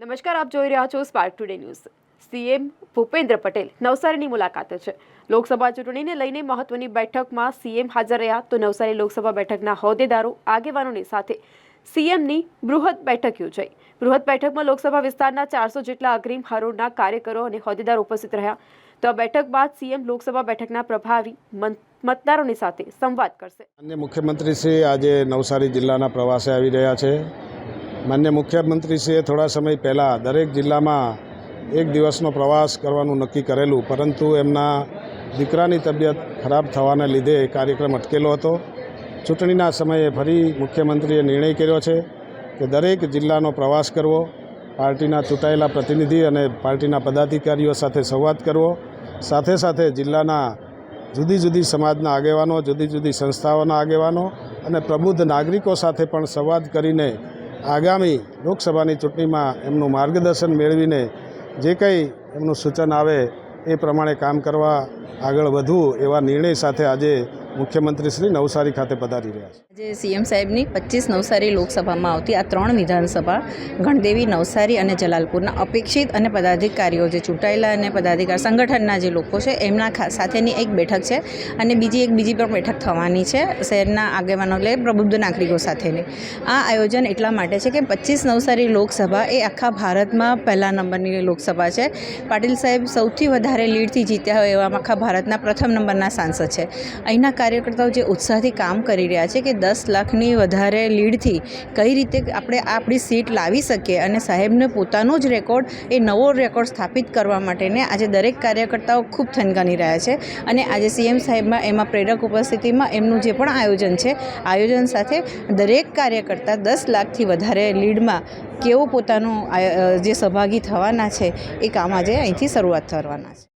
નમસ્કાર, આપ જોઈ રહ્યા છો Spark Today News CM Bhupendra Patel નવસારીની મુલાકાતે છે. લોકસભા ચૂંટણીને લઈને મહત્વની બેઠકમાં સીએમ હાજર રહ્યા તો નવસારી લોકસભા બેઠકના હોદ્દેદારો, આગેવાનોની સાથે સીએમની બૃહદ બેઠક યોજાઈ. બૃહદ બેઠકમાં લોકસભા વિસ્તારના ચારસો જેટલા અગ્રીમ હરોળના કાર્યકરો અને હોદ્દેદારો ઉપસ્થિત રહ્યા. તો આ બેઠક બાદ સીએમ લોકસભા બેઠકના પ્રભાવી મતદારોની સાથે સંવાદ કરશે. મુખ્યમંત્રી શ્રી આજે નવસારી જિલ્લાના પ્રવાસે આવી રહ્યા છે. માન્ય મુખ્યમંત્રીશ્રીએ થોડા સમય પહેલાં દરેક જિલ્લામાં એક દિવસનો પ્રવાસ કરવાનું નક્કી કરેલું, પરંતુ એમના દીકરાની તબિયત ખરાબ થવાને લીધે કાર્યક્રમ અટકેલો હતો. ચૂંટણીના સમયે ફરી મુખ્યમંત્રીએ નિર્ણય કર્યો છે કે દરેક જિલ્લાનો પ્રવાસ કરવો, પાર્ટીના ચૂંટાયેલા પ્રતિનિધિ અને પાર્ટીના પદાધિકારીઓ સાથે સંવાદ કરવો, સાથે સાથે જિલ્લાના જુદી જુદી સમાજના આગેવાનો, જુદી જુદી સંસ્થાઓના આગેવાનો અને પ્રબુદ્ધ નાગરિકો સાથે પણ સંવાદ કરીને આગામી લોકસભાની ચૂંટણીમાં એમનું માર્ગદર્શન મેળવીને જે કંઈ એમનું સૂચન આવે એ પ્રમાણે કામ કરવા આગળ વધવું એવા નિર્ણય સાથે આજે મુખ્યમંત્રી શ્રી નવસારી ખાતે પધારી રહ્યા છે. આજે સીએમ સાહેબની પચીસ નવસારી લોકસભામાં આવતી આ ત્રણ વિધાનસભા, ગણદેવી, નવસારી અને જલાલપુરના અપેક્ષિત અને પદાધિકારીઓ જે ચૂંટાયેલા અને પદાધિકાર સંગઠનના જે લોકો છે, એમના સાથેની એક બેઠક છે અને બીજી એક બીજી પણ બેઠક થવાની છે શહેરના આગેવાનો એટલે પ્રબુદ્ધ નાગરિકો સાથેની. આ આયોજન એટલા માટે છે કે પચીસ નવસારી લોકસભા એ આખા ભારતમાં પહેલા નંબરની લોકસભા છે. પાટીલ સાહેબ સૌથી વધારે લીડથી જીત્યા હોય એવા આખા ભારતના પ્રથમ નંબરના સાંસદ છે. અહીંના કાર્યકર્તાઓ જે ઉત્સાહથી કામ કરી રહ્યા છે કે દસ લાખની વધારે લીડથી કઈ રીતે આપણે આપણી સીટ લાવી શકીએ અને સાહેબને પોતાનો જ રેકોર્ડ, એ નવો રેકોર્ડ સ્થાપિત કરવા માટેને આજે દરેક કાર્યકર્તાઓ ખૂબ થનગની રહ્યા છે. અને આજે સીએમ સાહેબમાં એમાં પ્રેરક ઉપસ્થિતિમાં એમનું જે પણ આયોજન છે, આયોજન સાથે દરેક કાર્યકર્તા દસ લાખથી વધારે લીડમાં કેવો પોતાનું જે સહભાગી થવાના છે, એ કામ આજે અહીંથી શરૂઆત કરવાના છે.